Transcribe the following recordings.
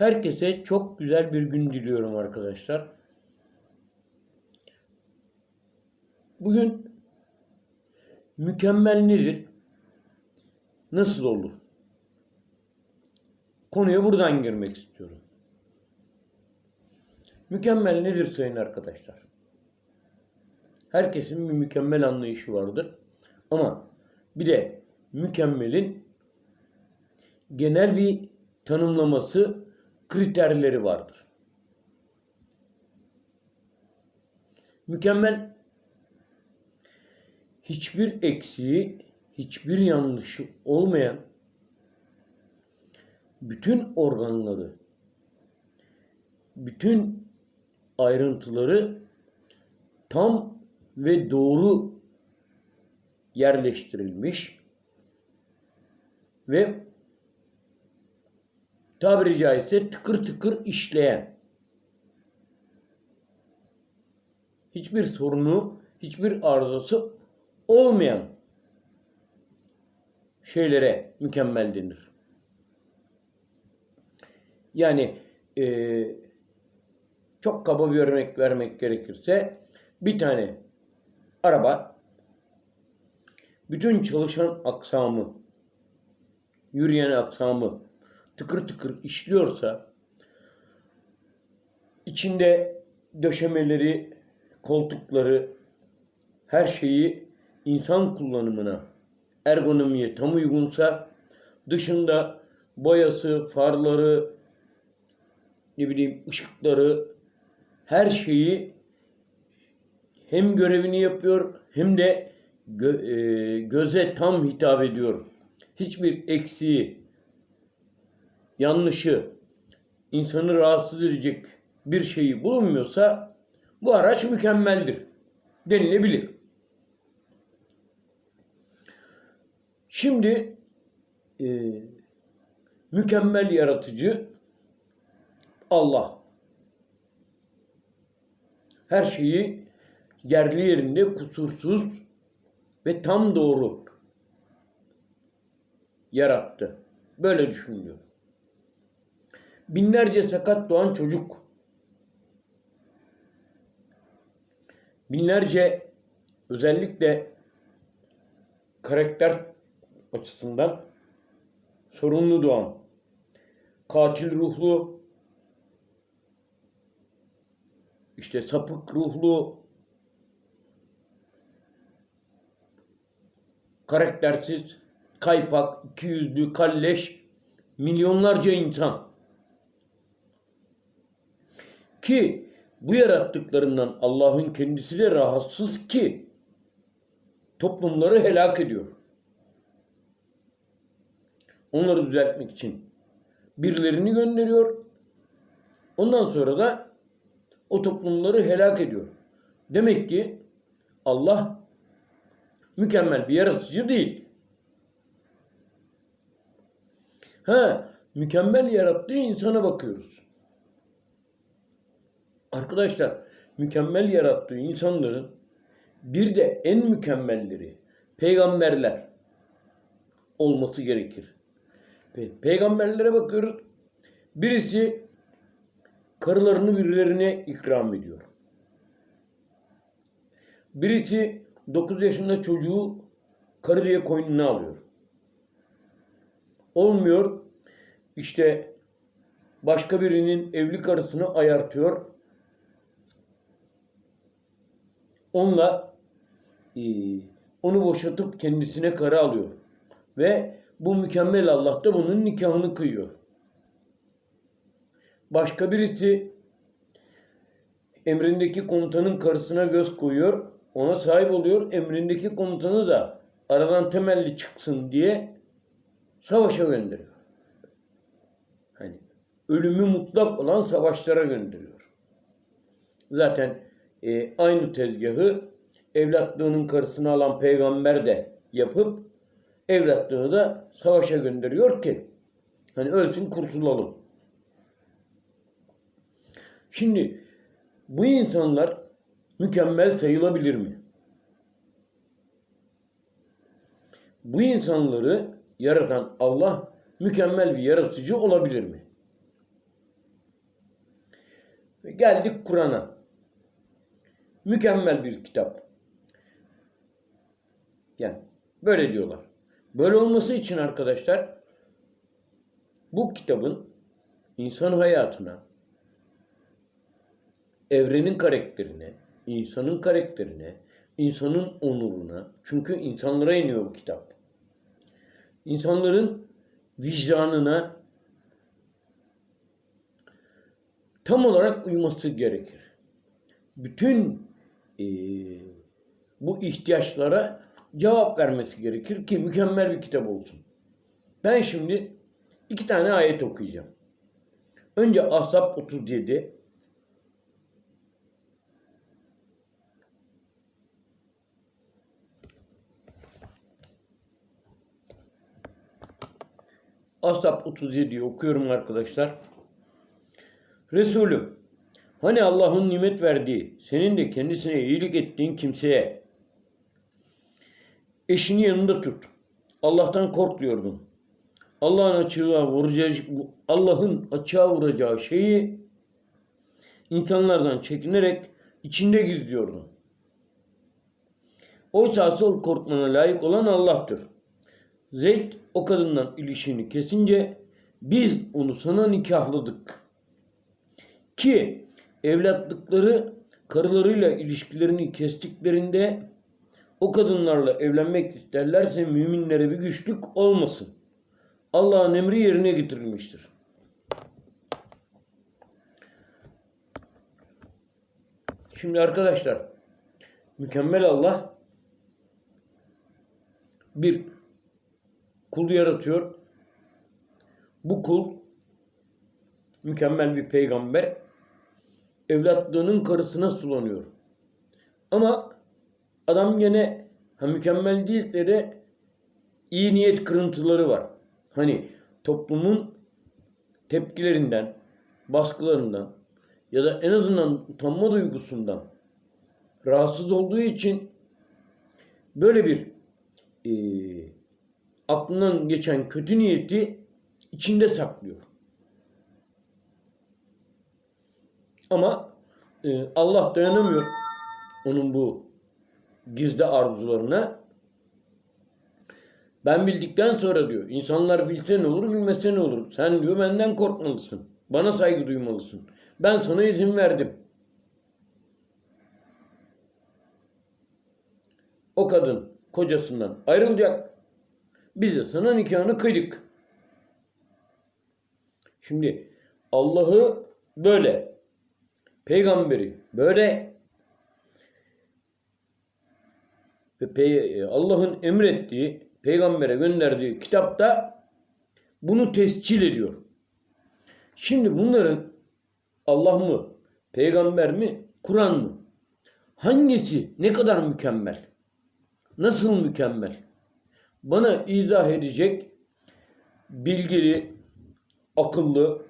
Herkese çok güzel bir gün diliyorum arkadaşlar. Bugün mükemmel nedir? Nasıl olur? Konuya buradan girmek istiyorum. Mükemmel nedir sayın arkadaşlar? Herkesin bir mükemmel anlayışı vardır. Ama bir de mükemmelin genel bir tanımlaması, kriterleri vardır. Mükemmel hiçbir eksiği, hiçbir yanlışı olmayan bütün organları, bütün ayrıntıları tam ve doğru yerleştirilmiş ve tabiri caizse tıkır tıkır işleyen hiçbir sorunu, hiçbir arızası olmayan şeylere mükemmel denir. Yani eee, çok kaba bir örnek vermek gerekirse bir tane araba bütün çalışan aksamı, yürüyen aksamı tıkır tıkır işliyorsa içinde döşemeleri, koltukları, her şeyi insan kullanımına, ergonomiye tam uygunsa dışında boyası, farları, ne bileyim ışıkları, her şeyi hem görevini yapıyor hem de gö- e, göze tam hitap ediyor. Hiçbir eksiği, yanlışı, insanı rahatsız edecek bir şeyi bulunmuyorsa bu araç mükemmeldir denilebilir. Şimdi e, mükemmel yaratıcı Allah. Her şeyi yerli yerinde kusursuz ve tam doğru yarattı. Böyle düşünülüyor. Binlerce sakat doğan çocuk. Binlerce özellikle karakter açısından sorunlu doğan, katil ruhlu, işte sapık ruhlu, karaktersiz, kaypak, ikiyüzlü, kalleş milyonlarca insan. Ki bu yarattıklarından Allah'ın kendisi de rahatsız ki toplumları helak ediyor. Onları düzeltmek için birilerini gönderiyor. Ondan sonra da o toplumları helak ediyor. Demek ki Allah mükemmel bir yaratıcı değil. Ha, mükemmel yarattığı insana bakıyoruz. Arkadaşlar, mükemmel yarattığı insanların bir de en mükemmelleri peygamberler olması gerekir. Pe- peygamberlere bakıyoruz. Birisi karılarını birilerine ikram ediyor. Birisi 9 yaşında çocuğu karı diye koynuna alıyor. Olmuyor. İşte başka birinin evli karısını ayartıyor. Onunla e, onu boşatıp kendisine karı alıyor. Ve bu mükemmel Allah da bunun nikahını kıyıyor. Başka birisi emrindeki komutanın karısına göz koyuyor. Ona sahip oluyor. Emrindeki komutanı da aradan temelli çıksın diye savaşa gönderiyor. Hani ölümü mutlak olan savaşlara gönderiyor. Zaten e, aynı tezgahı evlatlığının karısını alan peygamber de yapıp evlatlığını da savaşa gönderiyor ki hani ölsün kurtulalım. Şimdi bu insanlar mükemmel sayılabilir mi? Bu insanları yaratan Allah mükemmel bir yaratıcı olabilir mi? Geldik Kur'an'a. Mükemmel bir kitap. Yani böyle diyorlar. Böyle olması için arkadaşlar bu kitabın insan hayatına, evrenin karakterine, insanın karakterine, insanın onuruna, çünkü insanlara iniyor bu kitap. İnsanların vicdanına tam olarak uyması gerekir. Bütün eee, bu ihtiyaçlara cevap vermesi gerekir ki mükemmel bir kitap olsun. Ben şimdi iki tane ayet okuyacağım. Önce Ahzab 37, Ahzab 37'yi okuyorum arkadaşlar. Resulüm, hani Allah'ın nimet verdiği, senin de kendisine iyilik ettiğin kimseye eşini yanında tut. Allah'tan kork diyordum. Allah'ın açığa vuracağı Allah'ın açığa vuracağı şeyi insanlardan çekinerek içinde gizliyordum. Oysa asıl korkmana layık olan Allah'tır. Zeyd o kadından ilişkini kesince biz onu sana nikahladık. Ki evlatlıkları karılarıyla ilişkilerini kestiklerinde o kadınlarla evlenmek isterlerse müminlere bir güçlük olmasın. Allah'ın emri yerine getirilmiştir. Şimdi arkadaşlar mükemmel Allah bir kul yaratıyor. Bu kul mükemmel bir peygamber evlatlığının karısına sulanıyor. Ama adam gene ha, mükemmel değilse de iyi niyet kırıntıları var. Hani toplumun tepkilerinden, baskılarından ya da en azından utanma duygusundan rahatsız olduğu için böyle bir eee aklından geçen kötü niyeti içinde saklıyor. Ama e, Allah dayanamıyor onun bu gizli arzularına. Ben bildikten sonra diyor, insanlar bilse ne olur, bilmese ne olur. Sen diyor benden korkmalısın. Bana saygı duymalısın. Ben sana izin verdim. O kadın kocasından ayrılacak. Biz de sana nikahını kıydık. Şimdi Allah'ı böyle, peygamberi böyle ve pe- Allah'ın emrettiği, peygambere gönderdiği kitapta bunu tescil ediyor. Şimdi bunların Allah mı, peygamber mi, Kur'an mı? Hangisi ne kadar mükemmel? Nasıl mükemmel? Bana izah edecek bilgili, akıllı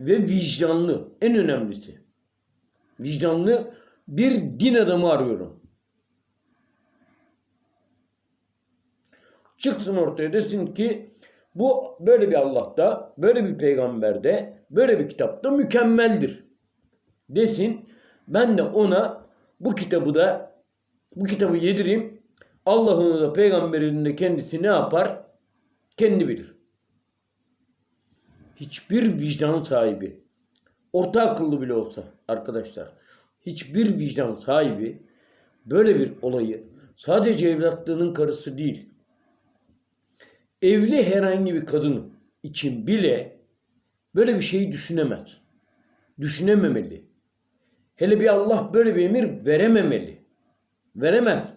ve vicdanlı en önemlisi. Vicdanlı bir din adamı arıyorum. Çıksın ortaya desin ki bu böyle bir Allah'ta, böyle bir peygamberde, böyle bir kitapta mükemmeldir. Desin ben de ona bu kitabı da bu kitabı yedireyim. Allah'ın da peygamberinin de kendisi ne yapar? Kendi bilir. Hiçbir vicdan sahibi, orta akıllı bile olsa arkadaşlar, hiçbir vicdan sahibi böyle bir olayı sadece evlatlığının karısı değil, evli herhangi bir kadın için bile böyle bir şeyi düşünemez. Düşünememeli. Hele bir Allah böyle bir emir verememeli. Veremez.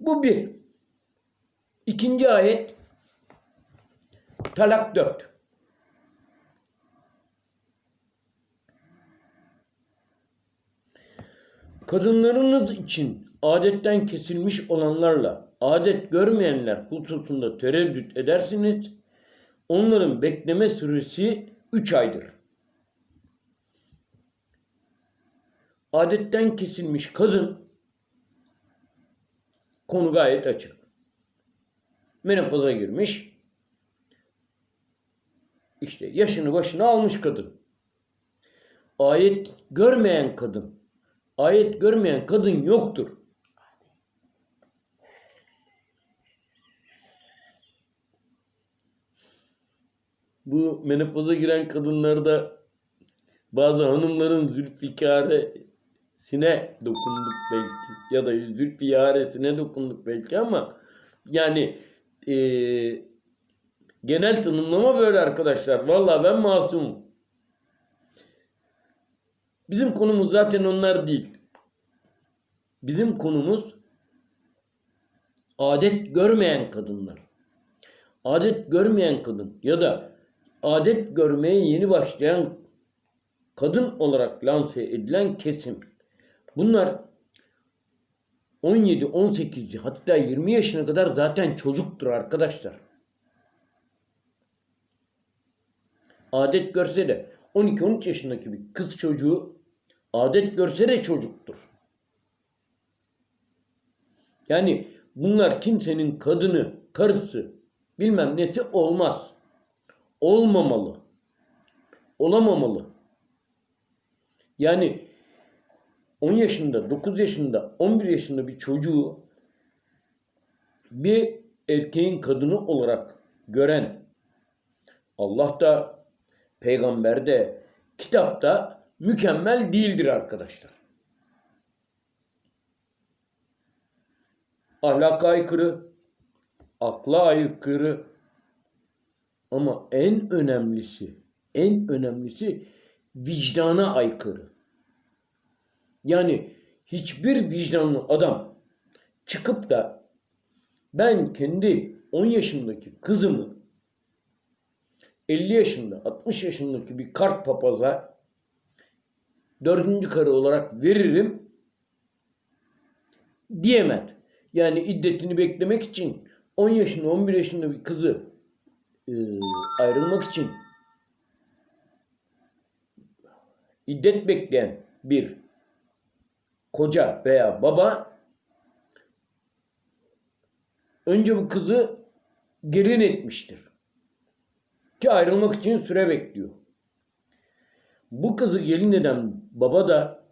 Bu bir. İkinci ayet Talak 4. Kadınlarınız için adetten kesilmiş olanlarla adet görmeyenler hususunda tereddüt edersiniz. Onların bekleme süresi 3 aydır. Adetten kesilmiş kadın konu gayet açık. Menopoza girmiş. işte yaşını başına almış kadın. Ayet görmeyen kadın. Ayet görmeyen kadın yoktur. Bu menopoza giren kadınlarda bazı hanımların zülfikaresine dokunduk belki ya da zülfiyaresine dokunduk belki ama yani eee, genel tanımlama böyle arkadaşlar. Vallahi ben masumum. Bizim konumuz zaten onlar değil. Bizim konumuz adet görmeyen kadınlar. Adet görmeyen kadın ya da adet görmeye yeni başlayan kadın olarak lanse edilen kesim. Bunlar 17, 18 hatta 20 yaşına kadar zaten çocuktur arkadaşlar. Adet görse de 12-13 yaşındaki bir kız çocuğu adet görse de çocuktur. Yani bunlar kimsenin kadını, karısı, bilmem nesi olmaz. Olmamalı. Olamamalı. Yani 10 yaşında, 9 yaşında, 11 yaşında bir çocuğu bir erkeğin kadını olarak gören Allah da peygamber de kitapta mükemmel değildir arkadaşlar. Ahlaka aykırı, akla aykırı ama en önemlisi, en önemlisi vicdana aykırı. Yani hiçbir vicdanlı adam çıkıp da ben kendi 10 yaşındaki kızımı 50 yaşında, 60 yaşındaki bir kart papaza dördüncü karı olarak veririm diyemez. Yani iddetini beklemek için 10 yaşında, 11 yaşında bir kızı e, ayrılmak için iddet bekleyen bir koca veya baba önce bu kızı gelin etmiştir. Ki ayrılmak için süre bekliyor. Bu kızı gelin eden baba da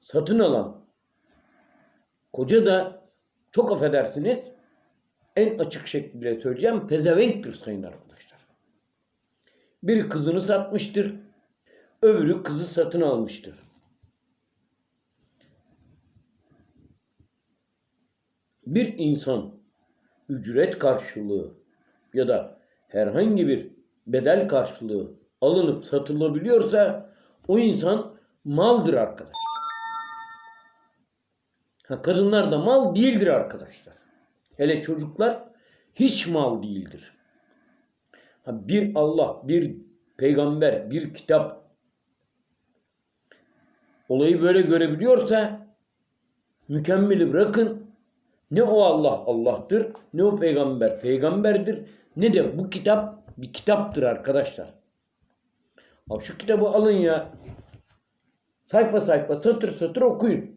satın alan koca da çok affedersiniz en açık şekilde söyleyeceğim pezevenktir sayın arkadaşlar. Bir kızını satmıştır. Öbürü kızı satın almıştır. Bir insan ücret karşılığı ya da herhangi bir bedel karşılığı alınıp satılabiliyorsa o insan maldır arkadaşlar. Ha, kadınlar da mal değildir arkadaşlar. Hele çocuklar hiç mal değildir. Ha, bir Allah, bir peygamber, bir kitap olayı böyle görebiliyorsa mükemmeli bırakın. Ne o Allah Allah'tır, ne o peygamber peygamberdir, ne de bu kitap bir kitaptır arkadaşlar. Abi şu kitabı alın ya. Sayfa sayfa, satır satır okuyun.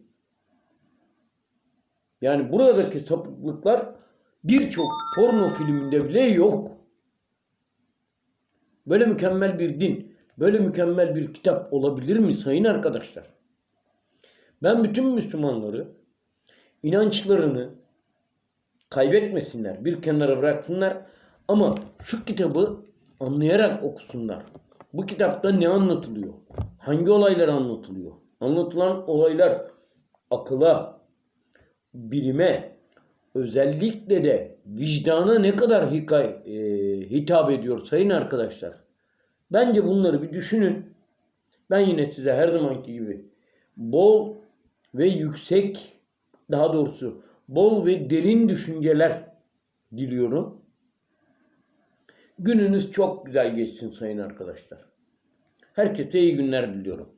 Yani buradaki sapıklıklar birçok porno filminde bile yok. Böyle mükemmel bir din, böyle mükemmel bir kitap olabilir mi sayın arkadaşlar? Ben bütün Müslümanları inançlarını kaybetmesinler, bir kenara bıraksınlar ama şu kitabı anlayarak okusunlar. Bu kitapta ne anlatılıyor? Hangi olaylar anlatılıyor? Anlatılan olaylar akıla, bilime, özellikle de vicdana ne kadar hikay, e, hitap ediyor sayın arkadaşlar. Bence bunları bir düşünün. Ben yine size her zamanki gibi bol ve yüksek daha doğrusu bol ve derin düşünceler diliyorum. Gününüz çok güzel geçsin sayın arkadaşlar. Herkese iyi günler diliyorum.